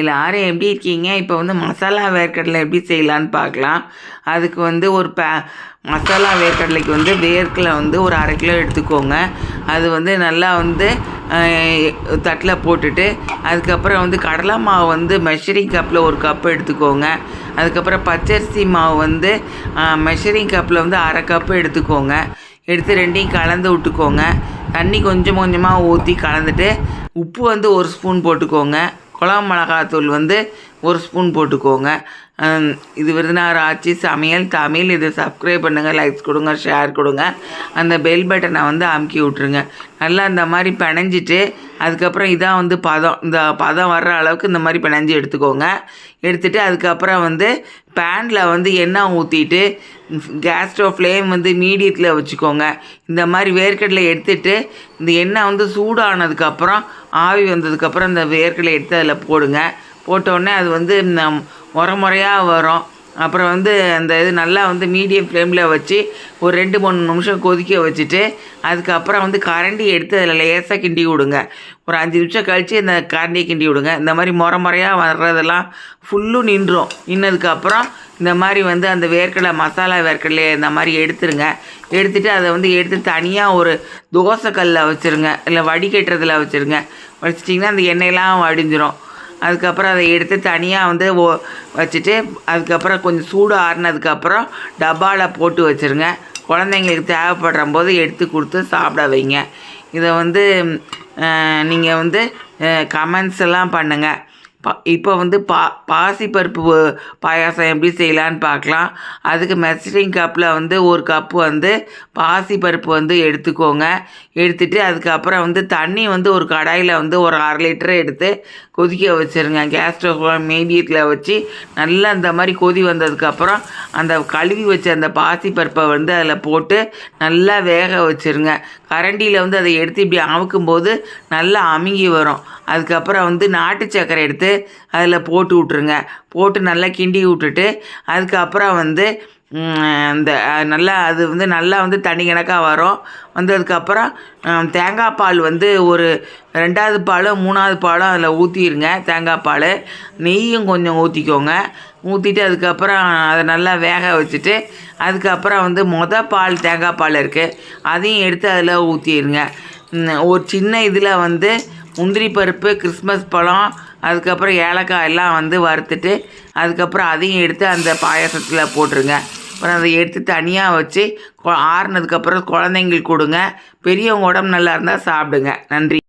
எல்லாரும் எப்படி இருக்கீங்க? இப்போ வந்து மசாலா வேர்க்கடலை எப்படி செய்யலான்னு பார்க்கலாம். அதுக்கு வந்து ஒரு பே மசாலா வேர்க்கடலைக்கு வந்து வேர்க்கடலை வந்து ஒரு அரை கிலோ எடுத்துக்கோங்க. அது வந்து நல்லா வந்து தட்டில் போட்டுட்டு அதுக்கப்புறம் வந்து கடலை மாவு வந்து மெஷரிங் கப்பில் ஒரு கப் எடுத்துக்கோங்க. அதுக்கப்புறம் பச்சரிசி மாவு வந்து மெஷரிங் கப்பில் வந்து அரை கப்பு எடுத்துக்கோங்க. எடுத்து ரெண்டையும் கலந்து விட்டுக்கோங்க. தண்ணி கொஞ்சம் கொஞ்சமாக ஊற்றி கலந்துட்டு உப்பு வந்து ஒரு ஸ்பூன் போட்டுக்கோங்க. குழம்பு மிளகாத்தூள் வந்து ஒரு ஸ்பூன் போட்டுக்கோங்க. இது விருதுநகர் ஆச்சு சமையல் தமிழ். இது சப்ஸ்கிரைப் பண்ணுங்கள் லைக்ஸ் கொடுங்க ஷேர் கொடுங்க. அந்த பெல் பட்டனை வந்து அமுக்கி விட்ருங்க நல்லா இந்த மாதிரி பிணைஞ்சிட்டு அதுக்கப்புறம் இதான் வந்து பதம் இந்த பதம் வர்ற அளவுக்கு இந்த மாதிரி பிணைஞ்சி எடுத்துக்கோங்க. எடுத்துகிட்டு அதுக்கப்புறம் வந்து பேனில் வந்து எண்ணெய் ஊற்றிட்டு கேஸ் ஸ்டவ் ஃப்ளேம் வந்து மீடியத்தில் வச்சுக்கோங்க. இந்த மாதிரி வேர்க்கடலை எடுத்துட்டு இந்த எண்ணெய் வந்து சூடானதுக்கப்புறம் ஆவி வந்ததுக்கப்புறம் இந்த வேர்க்கடலை எடுத்து அதில் போடுங்க. போட்டோடனே அது வந்து நம் முறை முறையாக வரும். அப்புறம் வந்து அந்த இது நல்லா வந்து மீடியம் ஃப்ளேமில் வச்சு ஒரு ரெண்டு மூணு நிமிஷம் கொதிக்க வச்சுட்டு அதுக்கப்புறம் வந்து கரண்டி எடுத்து அதில் லேசாக கிண்டி விடுங்க. ஒரு அஞ்சு நிமிஷம் கழித்து இந்த கரண்டியை கிண்டி விடுங்க. இந்த மாதிரி முறை முறையாக வர்றதெல்லாம் ஃபுல்லும் நின்றும். நின்னதுக்கப்புறம் இந்த மாதிரி வந்து அந்த வேர்க்கடலை மசாலா வேர்க்கடலை இந்த மாதிரி எடுத்துருங்க. எடுத்துட்டு அதை வந்து எடுத்து தனியாக ஒரு தோசைக்கல்லில் வச்சுருங்க. இல்லை வடிகட்டுறதுல வச்சுருங்க. வச்சிட்டிங்கன்னா அந்த எண்ணெயெல்லாம் வடிஞ்சிரும். அதுக்கப்புறம் அதை எடுத்து தனியாக வந்து ஓ வச்சுட்டு அதுக்கப்புறம் கொஞ்சம் சூடு ஆறுனதுக்கப்புறம் டப்பாவில் போட்டு வச்சுருங்க. குழந்தைங்களுக்கு தேவைப்படுற போது எடுத்து கொடுத்து சாப்பிட வைங்க. இதை வந்து நீங்கள் வந்து கமெண்ட்ஸ் எல்லாம் பண்ணுங்கள் பா இப்போ வந்து பா பாசிப்பருப்பு பாயாசம் எப்படி செய்யலான்னு பார்க்கலாம் அதுக்கு மெசரிங் கப்பில் வந்து ஒரு கப்பு வந்து பாசிப்பருப்பு வந்து எடுத்துக்கோங்க. எடுத்துகிட்டு அதுக்கப்புறம் வந்து தண்ணி வந்து ஒரு கடாயில் வந்து ஒரு அரை லிட்டர் எடுத்து கொதிக்க வச்சுருங்க. கேஸ் ஸ்டவ் மீடியத்தில் வச்சு நல்லா இந்த மாதிரி கொதி வந்ததுக்கப்புறம் அந்த கழுவி வச்ச அந்த பாசிப்பருப்பை வந்து அதில் போட்டு நல்லா வேக வச்சுருங்க. கரண்டியில் வந்து அதை எடுத்து இப்படி அமுக்கும்போது நல்லா அமுங்கி வரும். அதுக்கப்புறம் வந்து நாட்டு சர்க்கரை எடுத்து அதில் போட்டு விட்ருங்க போட்டு நல்லா கிண்டி விட்டுட்டு அதுக்கப்புறம் வந்து இந்த நல்லா அது வந்து நல்லா வந்து தனி கணக்காக வரும். வந்ததுக்கப்புறம் தேங்காய் பால் வந்து ஒரு ரெண்டாவது பாலும் மூணாவது பாலும் அதில் ஊற்றிடுங்க தேங்காய் பால். நெய்யும் கொஞ்சம் ஊற்றிக்கோங்க ஊற்றிட்டு அதுக்கப்புறம் அதை நல்லா வேக வச்சுட்டு அதுக்கப்புறம் வந்து மொதல் பால் தேங்காய் பால் இருக்குது அதையும் எடுத்து அதில் ஊற்றிடுங்க ஒரு சின்ன இதில் வந்து முந்திரி பருப்பு கிறிஸ்மஸ் பழம் அதுக்கப்புறம் ஏலக்காய் எல்லாம் வந்து வறுத்துட்டு அதுக்கப்புறம் அதையும் எடுத்து அந்த பாயசத்தில் போட்டுருங்க. அப்புறம் அதை எடுத்து தனியாக வச்சு கொ- ஆறுனதுக்கப்புறம் குழந்தைங்களுக்கு கொடுங்க. பெரியவங்க உடம்பு நல்லா இருந்தால் சாப்பிடுங்க. நன்றி.